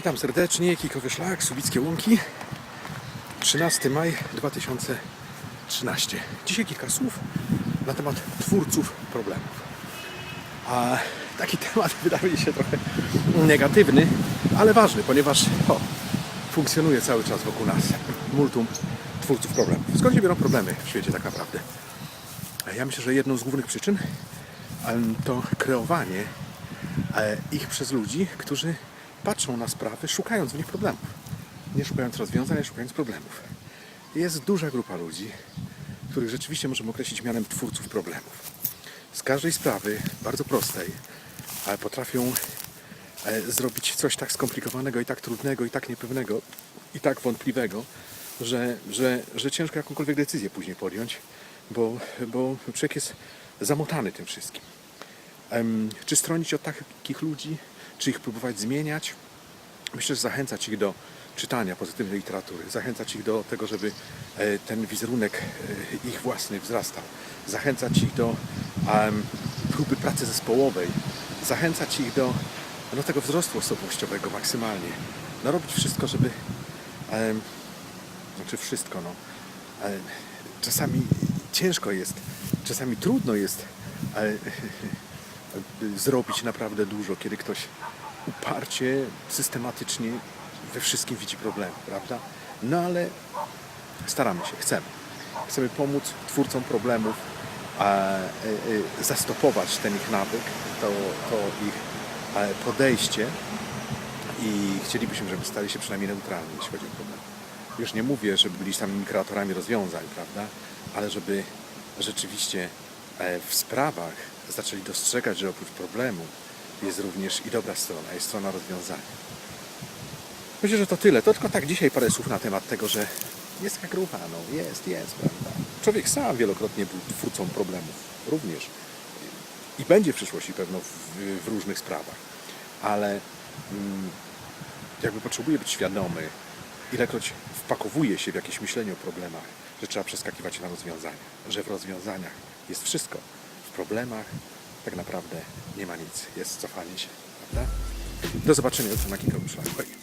Witam serdecznie, Kikowy Szlak, Subickie Łąki. 13 maj 2013. Dzisiaj kilka słów na temat twórców problemów. A taki temat wydaje się trochę negatywny, ale ważny, ponieważ o, funkcjonuje cały czas wokół nas multum twórców problemów. Skąd się biorą problemy w świecie tak naprawdę? Ja myślę, że jedną z głównych przyczyn to kreowanie e, ich przez ludzi, którzy patrzą na sprawy, szukając w nich problemów. Nie szukając rozwiązań, ale szukając problemów. Jest duża grupa ludzi, których rzeczywiście możemy określić mianem twórców problemów. Z każdej sprawy, bardzo prostej, ale potrafią e, zrobić coś tak skomplikowanego i tak trudnego i tak niepewnego i tak wątpliwego, że, że, że ciężko jakąkolwiek decyzję później podjąć, bo, bo człowiek jest zamotany tym wszystkim. Czy stronić od takich ludzi, czy ich próbować zmieniać? Myślę, że zachęcać ich do czytania pozytywnej literatury, zachęcać ich do tego, żeby e, ten wizerunek e, ich własny wzrastał, zachęcać ich do em, próby pracy zespołowej, zachęcać ich do, do tego wzrostu osobowościowego maksymalnie. No robić wszystko, żeby em, znaczy wszystko, no. E, Czasami ciężko jest, czasami trudno jest e, zrobić naprawdę dużo, kiedy ktoś uparcie, systematycznie we wszystkim widzi problemy, prawda? No ale staramy się, chcemy. Chcemy pomóc twórcom problemów, e, e, zastopować ten ich nawyk, to, to ich e, podejście i chcielibyśmy, żeby stali się przynajmniej neutralni, jeśli chodzi o problemy. Już nie mówię, żeby byli samymi kreatorami rozwiązań, prawda? Ale żeby rzeczywiście w sprawach zaczęli dostrzegać, że oprócz problemu jest również i dobra strona, jest strona rozwiązania. Myślę, że to tyle. To tylko tak dzisiaj parę słów na temat tego, że jest taka grupa, no jest, jest, prawda? Człowiek sam wielokrotnie był twórcą problemów, również. I będzie w przyszłości pewno w, w różnych sprawach. Ale mm, jakby potrzebuje być świadomy, ilekroć wpakowuje się w jakieś myślenie o problemach, że trzeba przeskakiwać na rozwiązania, że w rozwiązaniach jest wszystko, w problemach tak naprawdę nie ma nic, jest cofanie się, prawda? Do zobaczenia jutro na szlak. Hej.